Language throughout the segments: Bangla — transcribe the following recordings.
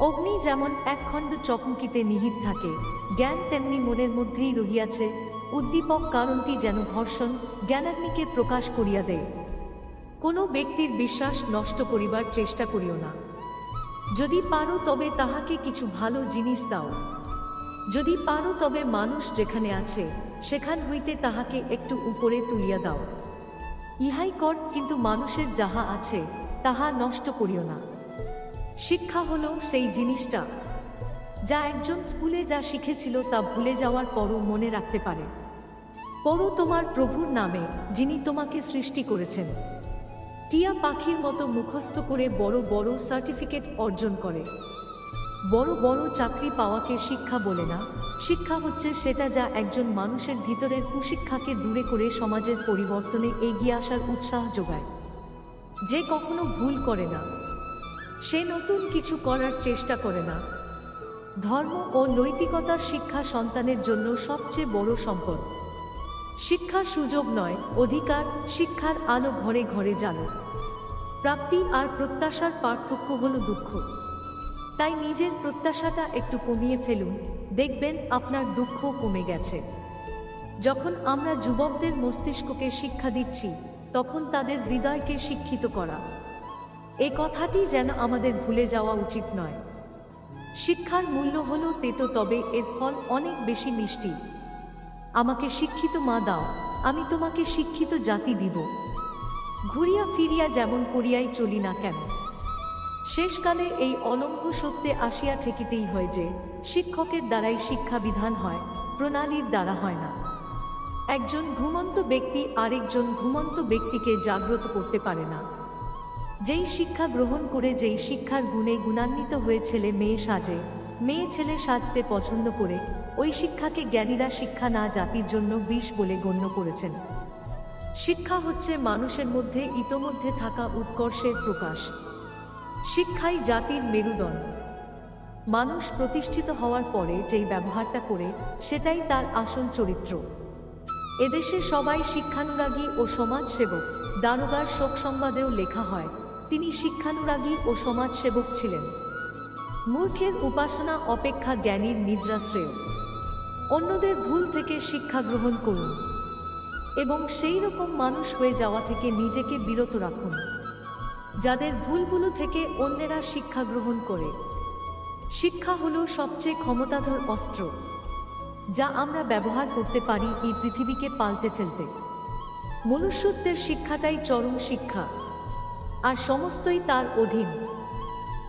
অগ্নি যেমন একখণ্ড চকমকিতে নিহিত থাকে, জ্ঞান তেমনি মনের মধ্যেই রহিয়াছে, উদ্দীপক কারণটি যেন ঘর্ষণ জ্ঞানাগ্নিকে প্রকাশ করিয়া দেয়। কোনো ব্যক্তির বিশ্বাস নষ্ট করিবার চেষ্টা করিও না। যদি পারো তবে তাহাকে কিছু ভালো জিনিস দাও। যদি পারো তবে মানুষ যেখানে আছে, সেখান হইতে তাহাকে একটু উপরে তুলিয়া দাও। ইহাই কর, কিন্তু মানুষের যাহা আছে, তাহা নষ্ট করিও না। শিক্ষা হলো সেই জিনিসটা যা একজন স্কুলে যা শিখেছিল তা ভুলে যাওয়ার পরও মনে রাখতে পারে। পড়ো তোমার প্রভুর নামে, যিনি তোমাকে সৃষ্টি করেছেন। টিয়া পাখির মতো মুখস্থ করে বড় বড় সার্টিফিকেট অর্জন করে। বড় বড় চাকরি পাওয়াকে শিক্ষা বলে না। শিক্ষা হচ্ছে সেটা যা একজন মানুষের ভিতরের কুশিক্ষাকে দূরে করে সমাজের পরিবর্তনে এগিয়ে আসার উৎসাহ যোগায়। যে কখনো ভুল করে না সে নতুন কিছু করার চেষ্টা করে না। ধর্ম ও নৈতিকতার শিক্ষা সন্তানের জন্য সবচেয়ে বড় সম্পদ। শিক্ষা সুযোগ নয়, অধিকার শিক্ষার আলো ঘরে ঘরে জানো প্রাপ্তি আর প্রত্যাশার পার্থক্য হলো দুঃখ। তাই নিজের প্রত্যাশাটা একটু কমিয়ে ফেলুন, দেখবেন আপনার দুঃখ কমে গেছে। যখন আমরা যুবকদের মস্তিষ্ককে শিক্ষা দিচ্ছি, তখন তাদের হৃদয়কে শিক্ষিত করা। এ কথাটি যেন আমাদের ভুলে যাওয়া উচিত নয়। শিক্ষার মূল্য হলো তেতো, তবে এর ফল অনেক বেশি মিষ্টি। আমাকে শিক্ষিত মা দাও, আমি তোমাকে শিক্ষিত জাতি দিব। ঘুরিয়া ফিরিয়া যেমন করিয়াই চলি না কেন। শেষকালে এই অলঙ্ঘ সত্যে আসিয়া ঠেকিতেই হয় যে, শিক্ষকের দ্বারাই শিক্ষা বিধান হয়, প্রণালীর দ্বারা হয় না। একজন ঘুমন্ত ব্যক্তি আরেকজন ঘুমন্ত ব্যক্তিকে জাগ্রত করতে পারে না। যেই শিক্ষা গ্রহণ করে যেই শিক্ষার গুণে গুণান্বিত হয়ে ছেলে মেয়ে সাজে, মেয়ে ছেলে সাজতে পছন্দ করে, ওই শিক্ষাকে জ্ঞানীরা শিক্ষা না জাতির জন্য বিষ বলে গণ্য করেছেন। শিক্ষা হচ্ছে মানুষের মধ্যে ইতোমধ্যে থাকা উৎকর্ষের প্রকাশ। শিক্ষাই জাতির মেরুদণ্ড। মানুষ প্রতিষ্ঠিত হওয়ার পরে যেই ব্যবহারটা করে, সেটাই তার আসল চরিত্র। এদেশে সবাই শিক্ষানুরাগী ও সমাজসেবক, দারোগার শোক সংবাদেও লেখা হয় তিনি শিক্ষানুরাগী ও সমাজসেবক ছিলেন। মূর্খের উপাসনা অপেক্ষা জ্ঞানীর নিদ্রা শ্রেয়। অন্যদের ভুল থেকে শিক্ষা গ্রহণ করুন এবং সেই রকম মানুষ হয়ে যাওয়া থেকে নিজেকে বিরত রাখুন। যাদের ভুলগুলো থেকে অন্যেরা শিক্ষা গ্রহণ করে। শিক্ষা হলো সবচেয়ে ক্ষমতাধর অস্ত্র, যা আমরা ব্যবহার করতে পারি এই পৃথিবীকে পাল্টে ফেলতে। মনুষ্যত্বের শিক্ষাটাই চরম শিক্ষা। আর সমস্তই তার অধীন।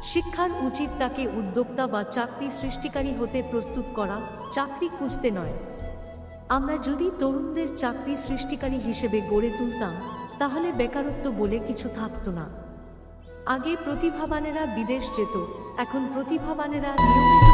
শিক্ষার উচিত তাকে উদ্যোক্তা বা চাকরি সৃষ্টিকারী হতে প্রস্তুত করা চাকরি খুঁজতে নয়। আমরা যদি তরুণদের চাকরি সৃষ্টিকারী হিসেবে গড়ে তুলতাম, তাহলে বেকারত্ব বলে কিছু থাকতো না। আগে প্রতিভাবানেরা বিদেশ যেত, এখন প্রতিভাবানেরা নিয়মিত